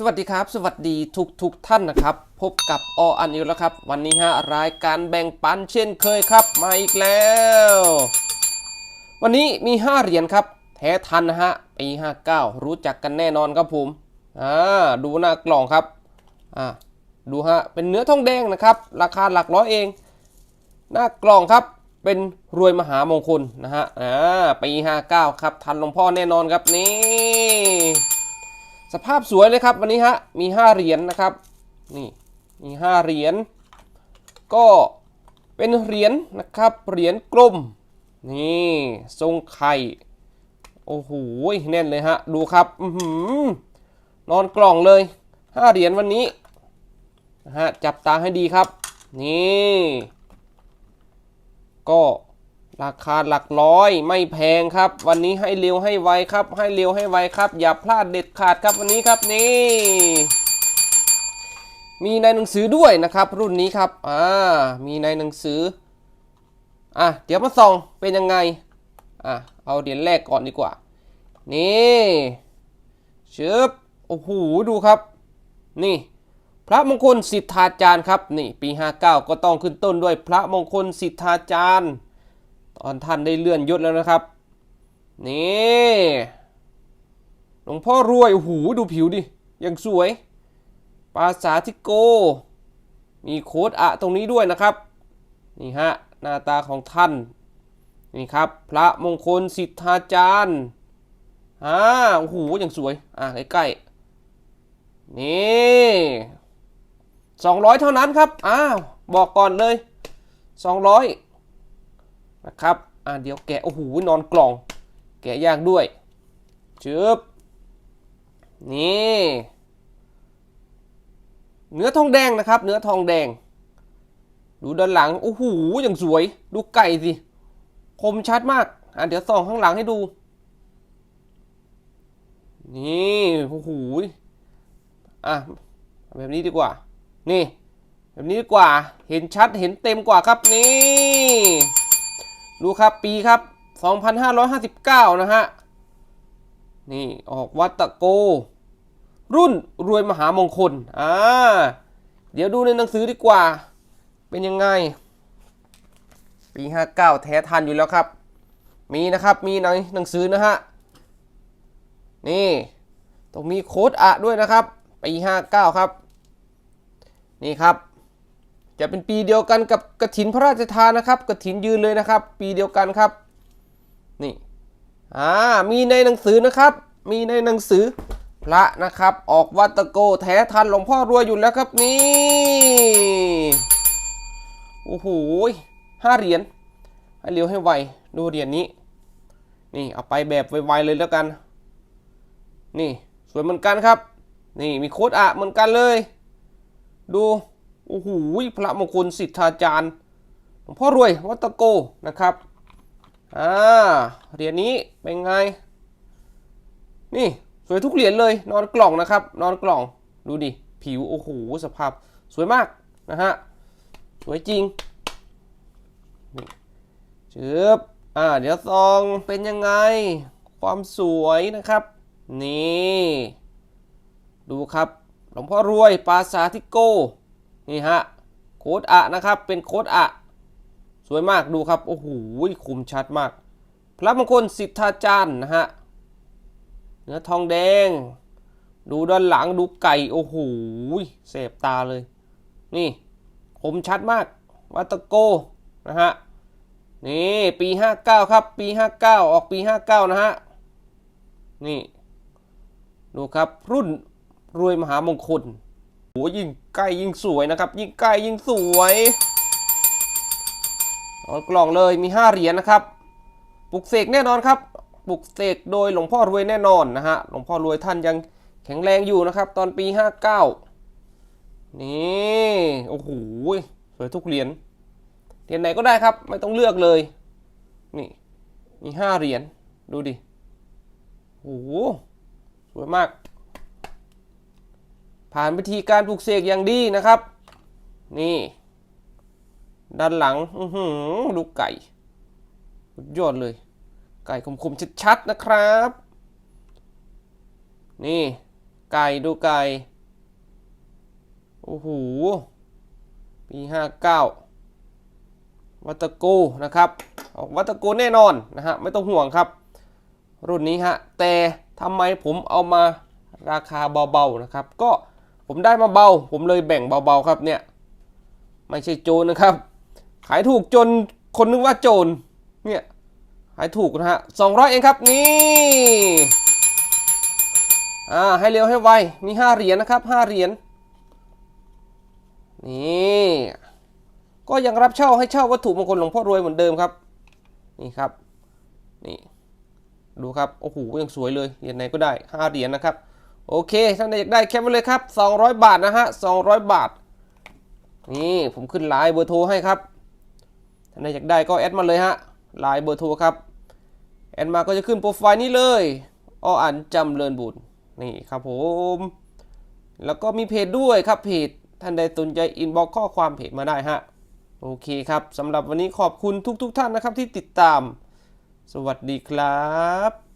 สวัสดีครับ สวัสดีทุกทุกท่านนะครับ พบกับออันอีกแล้วครับ วันนี้ฮะรายการแบ่งปันเช่นเคยครับ มาอีกแล้ว วันนี้มี 5 เหรียญครับ แท้ทันนะฮะปี59 รู้จักกันแน่นอนครับผมอ่าดูหน้ากล่องครับอ่าดูฮะเป็นเนื้อทองแดงนะครับ ราคาหลักร้อยเอง หน้ากล่องครับเป็นรวยมหามงคลนะฮะอ่าปี59 ครับทันหลวงพ่อแน่นอนครับนี่ สภาพสวยเลยครับวันนี้ฮะมี 5 เหรียญนะครับนี่มี5เหรียญก็เป็นเหรียญนะครับเหรียญกลมนี่ทรงไข่โอ้โหแน่นเลยฮะดูครับอือนอนกล่องเลย5เหรียญวันนี้นะฮะจับตาให้ดีครับ นี่ ก็ ราคาหลักร้อยไม่แพงครับ วันนี้ให้เร็วให้ไวครับ ให้เร็วให้ไวครับ อย่าพลาดเด็ดขาดครับวันนี้ครับนี่ มีในหนังสือด้วยนะครับ รุ่นนี้ครับอ่ามีในหนังสืออะเดี๋ยวมาส่องเป็นยังไงอะเอาเหรียญแรกก่อนดีกว่า นี่ชิบโอ้โหดูครับ นี่ พระมงคลสิทธาจารย์ครับ นี่ปี 59 ก็ต้องขึ้นต้นด้วยพระมงคลสิทธาจารย์ ตอนท่านได้เลื่อนยศแล้วนะครับ นี่หลวงพ่อรวยโอ้โหดูผิวดิยังสวย ปราสาทิโก มีโค้ดอะตรงนี้ด้วยนะครับ นี่ฮะ หน้าตาของท่าน นี่ครับ พระมงคลสิทธาจารย์อ่าโอ้โหยังสวย อะใกล้ๆ นี่สองร้อยเท่านั้นครับ อ้าว บอกก่อนเลยสองร้อย นะครับ อ่าเดี๋ยวแกะโอ้โหนอนกล่อง แกะยากด้วยจึบนี่ เนื้อทองแดงนะครับ เนื้อทองแดง ดูด้านหลังโอ้โหอย่างสวย ดูไก่สิคมชัดมาก อะเดี๋ยวส่องข้างหลังให้ดู นี่โอ้โหอะแบบนี้ดีกว่า นี่ แบบนี้ดีกว่า เห็นชัดเห็นเต็มกว่าครับนี่ ดูครับปีครับ 2559 นะฮะ นี่ออกวัตะโก รุ่นรวยมหามงคล อ่า เดี๋ยวดูในหนังสือดีกว่า เป็นยังไง ปี 59 แท้ทันอยู่แล้วครับ มีนะครับ มีในหนังสือนะฮะ นี่ต้องมีโค้ดอะด้วยนะครับ ปี 59 ครับ นี่ครับ จะเป็นปีเดียวกันกับกระถินพระราชทานนะครับกระถินยืนเลยนะครับ ปีเดียวกันครับ นี่อ่ามีในหนังสือนะครับ มีในหนังสือพระนะครับ ออกวัตโกแท้ทันหลวงพ่อรวยอยู่แล้วครับนี่โอ้โหห้าเหรียญให้เร็วให้ไวดูเหรียญนี้ นี่เอาไปแบบไวๆเลยแล้วกัน นี่สวยเหมือนกันครับ นี่มีโคดอะเหมือนกันเลย ดู โอ้โหพระมงคลสิทธาจารย์หลวงพ่อรวยวัตโกนะครับอ่าเหรียญนี้เป็นไง นี่สวยทุกเหรียญเลย นอนกล่องนะครับ นอนกล่องดูดิผิวโอ้โหสภาพสวยมากนะฮะสวยจริงเจืบอ่าเดี๋ยวซองเป็นยังไง ความสวยนะครับ นี่ ดูครับ หลวงพ่อรวยปราสาทิโก นี่ฮะโค้ดอะนะครับเป็นโค้ดอะสวยมากดูครับโอ้โหคมชัดมาก พระมงคลสิทธาจารย์นะฮะเนื้อทองแดง ดูด้านหลังดูไก่โอ้โหเสบตาเลย นี่คมชัดมากวัตโกนะฮะนี่ปี 59 ครับ ปี 59 ออกปี 59 นะฮะ นี่ ดูครับรุ่นรวยมหามงคล โอ้ยิ่งใกล้ยิ่งสวยนะครับ ยิ่งใกล้ยิ่งสวยเอากล่องเลยมี 5 เหรียญนะครับปลุกเสกแน่นอนครับปลุกเสกโดยหลวงพ่อรวยแน่นอนนะฮะหลวงพ่อรวยท่านยังแข็งแรงอยู่นะครับ ตอนปี 59 นี่โอ้โหสวยทุกเหรียญเหรียญไหนก็ได้ครับ ไม่ต้องเลือกเลย นี่มี 5 เหรียญดูดิโอ้โหสวยมาก ผ่านวิธีการปลูกเสกอย่างดีนะครับ นี่ ด้านหลังอือหือดูไก่ยอดเลย ไก่คมๆชัดๆนะครับ นี่ ไก่ดูไก่โอ้โหปีห้าเก้าวัตโกนะครับออกวัตโกแน่นอนนะฮะไม่ต้องห่วงครับ รุ่นนี้ฮะแต่ทำไมผมเอามาราคาเบาๆนะครับ ก็ ผมได้มาเบา ผมเลยแบ่งเบาๆครับเนี่ย ไม่ใช่โจรนะครับ ขายถูกจนคนนึกว่าโจรเนี่ยขายถูกนะฮะ200เองครับนี่อ่าให้เร็วให้ไวมี5เหรียญนะครับ5เหรียญนี่ก็ยังรับเช่าให้เช่าวัตถุมงคลหลวงพ่อรวยเหมือนเดิมครับ นี่ครับนี่ดูครับโอ้โหยังสวยเลยเหรียญไหนก็ได้5เหรียญนะครับ โอเคท่านใดอยากได้แคปไว้เลยครับ 200 บาทนะฮะ 200 บาท นี่ผมขึ้นไลน์เบอร์โทรให้ครับ ท่านใดอยากได้ก็แอดมาเลยฮะ ไลน์เบอร์โทรครับ แอดมาก็จะขึ้นโปรไฟล์นี้เลยอ้ออันจำเริญบุญนี่ครับผม แล้วก็มีเพจด้วยครับเพจ ท่านใดสนใจอินบ็อกข้อความเพจมาได้ฮะ โอเคครับสำหรับวันนี้ขอบคุณทุกๆทท่านนะครับที่ติดตาม สวัสดีครับ